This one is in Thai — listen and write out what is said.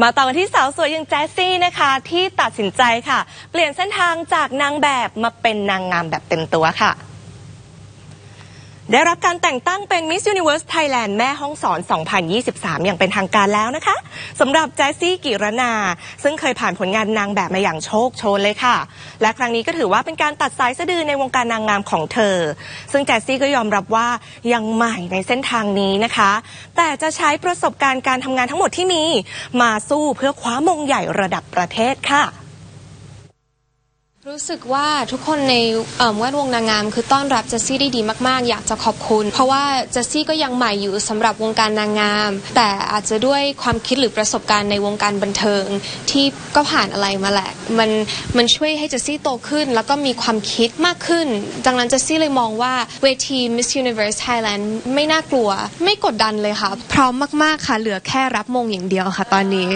มาต่อกันที่สาวสวยอย่างแจสซี่นะคะ ที่ตัดสินใจค่ะ เปลี่ยนเส้นทางจากนางแบบมาเป็นนางงามแบบเต็มตัวค่ะ ได้รับการแต่งตั้งเป็น Miss Universe Thailand แม่ห้องสอน 2023 อย่างเป็นทางการแล้วนะคะสำหรับแจซี่กิรนา ซึ่งเคยผ่านผลงานนางแบบมาอย่างโชคโชนเลยค่ะ และครั้งนี้ก็ถือว่าเป็นการตัดสายสะดือในวงการนางงามของเธอ ซึ่งแจซี่ก็ยอมรับว่ายังใหม่ในเส้นทางนี้นะคะ แต่จะใช้ประสบการณ์การทำงานทั้งหมดที่มี มาสู้เพื่อคว้ามงใหญ่ระดับประเทศค่ะ รู้สึกว่าทุกคนในเอิ่มแวดวงนางงาม คือต้อนรับเจสซี่ได้ดีมากๆ อยากจะขอบคุณ เพราะว่าเจสซี่ก็ยังใหม่อยู่สำหรับวงการนางงาม แต่อาจจะด้วยความคิดหรือประสบการณ์ในวงการบันเทิง ที่ก็ผ่านอะไรมาแหละ มันมันช่วยให้เจสซี่โตขึ้น แล้วก็มีความคิดมากขึ้น ดังนั้นเจสซี่เลยมองว่าเวที Miss Universe Thailand ไม่น่ากลัว ไม่กดดันเลยค่ะพร้อมมากๆค่ะเหลือแค่รับมงอย่างเดียวค่ะ ตอนนี้